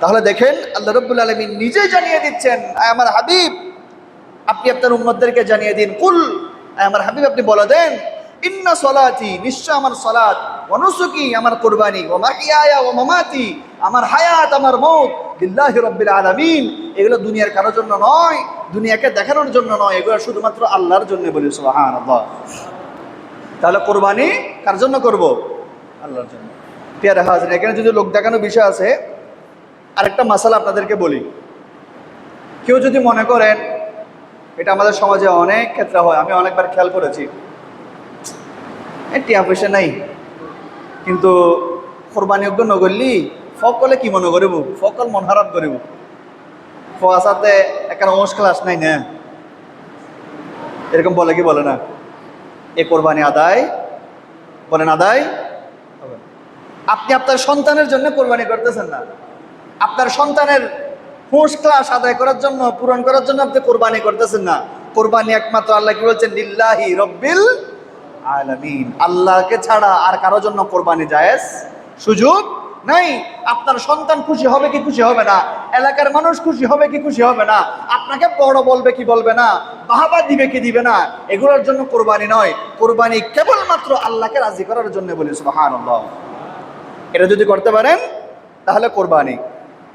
তাহলে দেখেন আল্লাহ রব্বুল আলমিন নিজে জানিয়ে দিচ্ছেন, আয় আমার হাবিব, আপনি আপনার উম্মতদেরকে জানিয়ে দিন। কুল, আয় আমার হাবিব, আপনি বলে দেন, ইন্না সলাতি, নিশ্চয় আমার সলাত অনুসুকি আমার কোরবানি ও মাহিয়া ও মামাতি, আমার হায়াত, আমার মৌত বিল্লাহি রব্বিল আলামিন। এগুলো দুনিয়ার কারোর জন্য নয়, দুনিয়াকে দেখানোর জন্য নয়, এগুলো শুধুমাত্র আল্লাহর জন্য বলি, সুবহানাল্লাহ। তাহলে কোরবানি কার জন্য করব? আল্লাহর জন্য। পেয়ারা হাজির, এখানে যদি লোক দেখানো বিষয় আছে আরেকটা মাসালা আপনাদেরকে বলি। কেউ যদি মনে করেন এটা আমাদের সমাজে অনেক ক্ষেত্রে হয়, আমি অনেকবার খেয়াল করেছি। টিয়া পয়সা নাই। কিন্তু কোরবানি অজ্ঞ নগরলি ফকলে কি মনে করিব? ফকল মন খারাপ করিব। ফোয়াশাতে একটা অংশ ক্লাস নাই না। এরকম বলে কি বলে না? এ কোরবানি আদায়, বলেন আদায় আপনি আপনার সন্তানের জন্য কোরবানি করতেছেন না। আপনার সন্তানের হুঁশ ক্লাস আদায় করার জন্য, পূরণ করার জন্য আপনি কোরবানি করতেছেন না। কোরবানি একমাত্র আল্লাহ কি বলছেন? লিল্লাহি রব্বিল আলামিন। আল্লাহকে ছাড়া আর কারও জন্য কোরবানি জায়েজ সুযোগ নাই। আপনার সন্তান খুশি হবে কি খুশি হবে না? এলাকার মানুষ খুশি হবে কি খুশি হবে না? আপনাকে বড় বলবে কি বলবে না? বাহাবা দিবে কি দিবে না? এগুলোর জন্য কোরবানি নয়। কোরবানি কেবলমাত্র আল্লাহকে রাজি করার জন্য বলি, সুবহানাল্লাহ। এটা যদি করতে পারেন, তাহলে কোরবানি।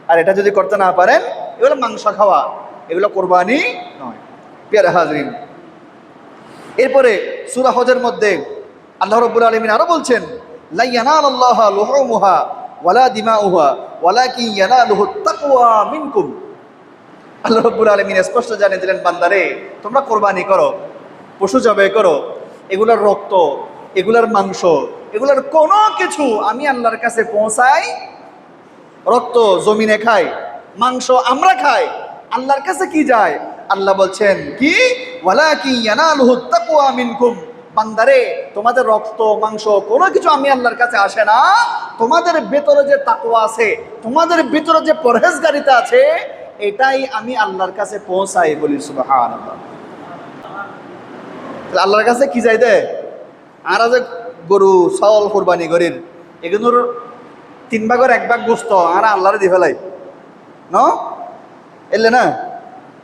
আর এটা যদি করতে না পারেন, এগুলো মাংস খাওয়া, এগুলো কোরবানি নয়। পেয়ারে হাজরিন, এরপরে সুরা হজের মধ্যে আল্লাহ রব্বুল আলমিন আরও বলছেন লাইয়ানাল আল্লাহ লুহুমুহা ওয়ালা দিমাউহা, ওয়ালাকিন ইয়ানালুহু তাকওয়া মিনকুম। আল্লাহ রব্বুল আলমিন স্পষ্ট জানিয়ে দিলেন, বান্দারে, তোমরা কোরবানি করো, পশু জবাই করো, এগুলার রক্ত, এগুলার মাংস, এগুলার কোনো কিছু আমি আল্লাহর কাছে পৌঁছাই রক্ত জমিনে খাই, মাংস আমরা খাই, আল্লাহর কাছে কি যায়? আল্লাহ বলছেন, কি? মিনকুম। বান্দারে, তোমাদের রক্ত, মাংস, কোনো কিছু আমি আল্লাহর কাছে আসে না। তোমাদের ভেতরে যে তাকওয়া আছে, তোমাদের ভেতরে যে পরহেজগারিতা আছে, এটাই আমি আল্লাহর কাছে পৌঁছাই বলি আল্লাহর কাছে কি যাই দে আর যে গরু, চাউল, কোরবানি করির এগুলোর তিন ভাগের এক ভাগ গোস্ত, আর আল্লাহরে দি ফেলাই। ন? এলে না?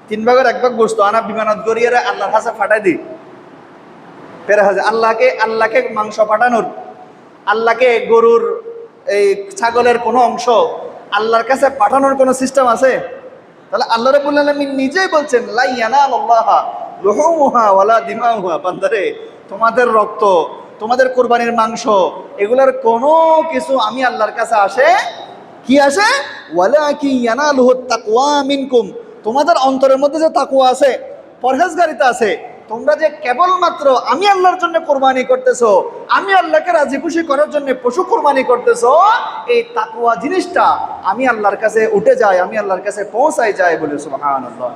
তিন ভাগের এক ভাগ গোস্ত, আনা বিমানত গড়িয়ে আল্লাহর কাছে ফাটাই দি। ফেরা হাজে আল্লাহকে আল্লাহকে মাংস পাঠানোর আল্লাহকে গরুর এই ছাগলের কোনো অংশ আল্লাহর কাছে পাঠানোর কোনো সিস্টেম আছে? তাহলে আল্লাহ রাব্বুল আলামিন নিজেই বলছেন, লা ইয়ানালুল্লাহ লুহুমুহা ওয়ালা দিমাউহা বান্দারে, তোমাদের রক্ত তোমাদের কোরবানির মাংস, এগুলার কোনো কিছু আমি আল্লাহর কাছে আসে? কি আসে? মিনকুম। তোমাদের অন্তরের মধ্যে যে তাকুয়া আছে, পরহেজগারিতা আছে, তোমরা যে কেবলমাত্র আমি আল্লাহর জন্য কোরবানি করতেছো, আমি আল্লাহকে রাজি খুশি করার জন্য পশু কোরবানি করতেছো, এই তাকুয়া জিনিসটা আমি আল্লাহর কাছে উঠে যায়, আমি আল্লাহর কাছে পৌঁছাই যায় বলে সুবহানাল্লাহ।